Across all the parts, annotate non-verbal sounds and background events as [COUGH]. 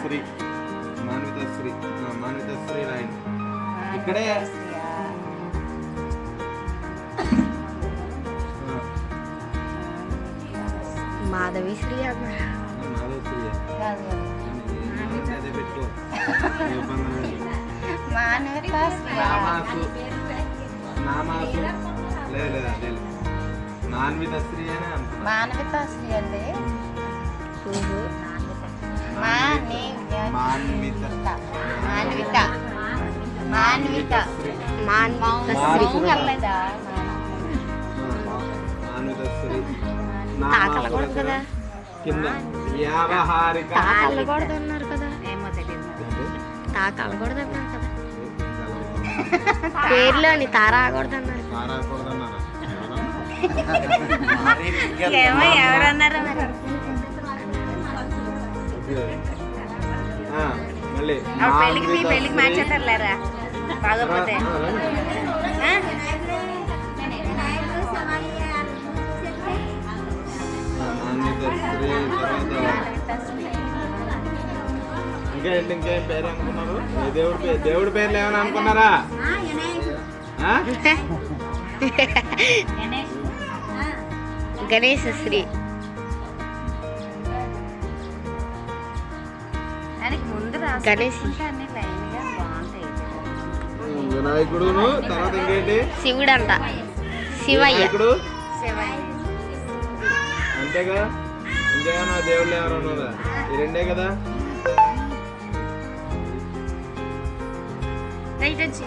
శ్రీ మాన్విత శ్రీ మాన్విత శ్రీ రాయండి ఇక్కడే మాధవి పెట్టుకో నామాసు. లేదు లేదు అదే. మాన్విత అని మానవత శ్రీ అండి. కలలేదా మాన్విత స్త్రీ తాకలకూడదు కదా కింద వ్యావహారిక తాకలకూడదు అన్నారు కదా ఏమో తెలియదు తాకలకూడదు అన్నారు కదా పేర్లోని తారాకూడదు అన్నారు మారాకూడదన్నారా ఏమో ఎవరన్నారు [LAUGHS] మళ్ళీ. పెళ్ళికి మీ పెళ్ళికి బాగపోతే. స్త్రీ తర్వాత ఇంకా ఏంటి ఇంకేం పేరు అనుకున్నారు? దేవుడి పేరు దేవుడి పేర్లు ఏమైనా అనుకున్నారా? ఆ? [LAUGHS] గణేశ శ్రీ. గణేష్. తర్వాత ఇంకేంటి? శివుడంట. శివయ్య. వినాయకుడు? శివయ్య. అంతేగా? ఇంకేమైనా దేవుళ్ళు ఎవరైనా ఉన్నారా? ఈ రెండే కదా? రైట్ వచ్చి.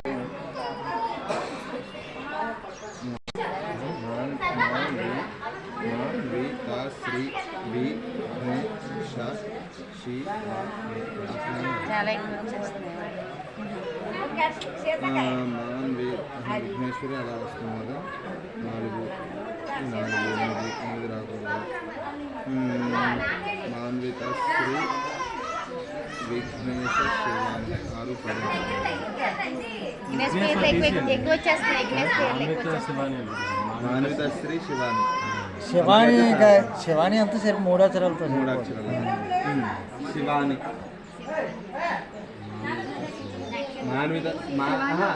చాలా మాన్ వి విఘ్నేశ్వరి అలా వస్తుంది కదా నాలుగు నాలుగు ఎనిమిది ఎనిమిది రాకూడదు మాన్విత శ్రీ విఘ్నేశ శివాని ఆరు పది మాన్విత శ్రీ శివాని. శివాని శివాని. అంతా సరి మూడు అక్షరాలతో మూడు అక్షరాలు మ్మ్. శివాని. మాన్విత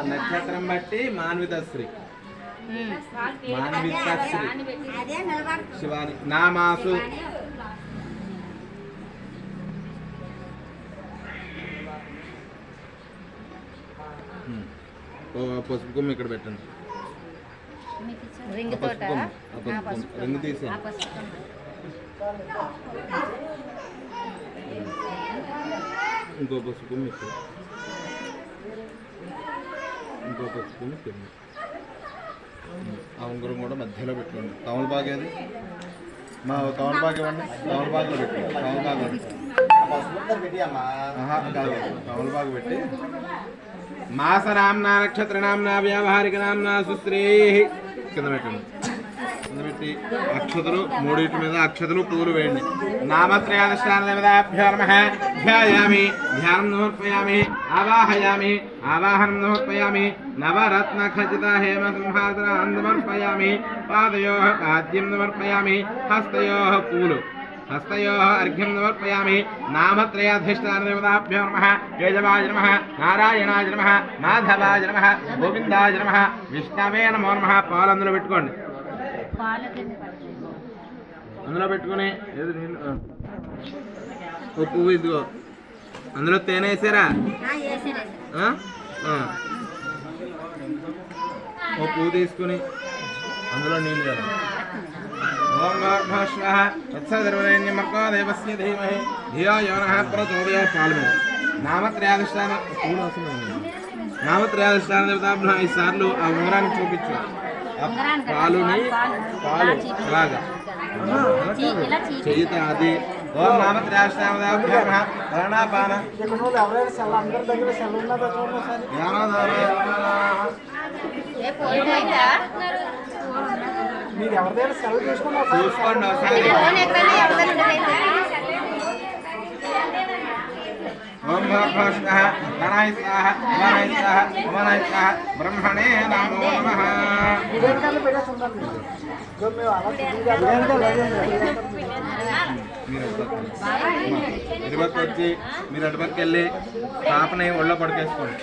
నక్షత్రం బట్టి మాన్విత శ్రీ మాన్విత శ్రీ శివాని నామాసు. మ్మ్. ఓ పసుపు కొమ్ము ఇక్కడ పెట్టండి. రింగ్ ఆ తోట పసుపు కొమ్ము, ఆ పసుపు కొమ్ము. రింగు తీసేయండి ఆ పసుపు కొమ్ము. ఇంకో పసుపు కొమ్ము ఇక్కడ ఇంకో పసుపు ఇక్కడ ఆ ఉంగరం కూడా మధ్యలో పెట్టుకోండి. తమలపాకు ఏది? మా తమలపాకు ఇవ్వండి తమలపాకులో పెట్టుకోండి. తమలపాకు ఆహా, కాదు తమలపాకు పెట్టి. మాసనాంనా నక్షత్రనాంనా వ్యావహారిక నామ్నా సుశ్రీ కింద పెట్టండి. కింద పెట్టి అక్షతలు మూడింటి మీద అక్షతలు పూలు వేయండి. నామత్రయాధిష్టానదేవతాభ్యో నమ. ధ్యాయామి ధ్యానం సమర్పయామి ఆవాహయామి ఆవాహనం సమర్పయామి నవరత్న ఖచ్చిత హేమ సింహాసనాన్ని సమర్పయామి పాదయో పాద్యం సమర్పయామి హస్తయో పూలు హస్తయో అర్ఘ్యం సమర్పయామి నామత్రయాధిష్టానదేవతాభ్యో నమ. కేశవాయ నమ నారాయణాయ నమ మాధవాయ నమ గోవిందాయ నమ విష్ణవే నమో నమ. పాలు పెట్టుకోండి. అందులో పెట్టుకొని ఏది నీళ్ళు. ఓ పువ్వు ఇదిగో. అందులో తేనె వేసారా. ఓ పువ్వు తీసుకుని అందులో నీళ్ళు వేయాలి. ఓం గర్భశ్వ వత్సర్వరేణ్యమర్కో దేవస్య ధీమహి ధియో యోనః ప్రచోదయ పాలు మీద నామత్రయాధిష్టాన పూలు అవసరం లేదు. నామత్రయాధిష్టాన దేవతాభ్య ఐదు సార్లు ఆ ఉంగరాన్ని చూపించు పాలుని పాలు అలాగా చేయిత అది ఓం నామత్రయాధిష్టాన దేవతాభ్య ప్రాణాపాన ఇక్కడ వాళ్ళు ఎవరైనా సెల్ అందరి దగ్గర సెల్ ఉన్నదో చూడండి ఒకసారి జ్ఞానదాన ఏ ఫోన్ అయిందా మీరు ఎవరి దగ్గర సెల్ చూసుకుని ఒకసారి చూసుకోండి ఒకసారి ఫోన్ ఎక్కడైనా ఎవరిదైనా ఉండదు ఓం భర్భష్ణ గణాయ స్వాహ వనాయ స్వాహ వనాయ స్వాహ బ్రహ్మణే నమో నమః మీరు ఇటుపక్క- వచ్చి మీరు అటుపక్క వెళ్ళి పాపని ఒళ్ళో పడుకేసుకోండి.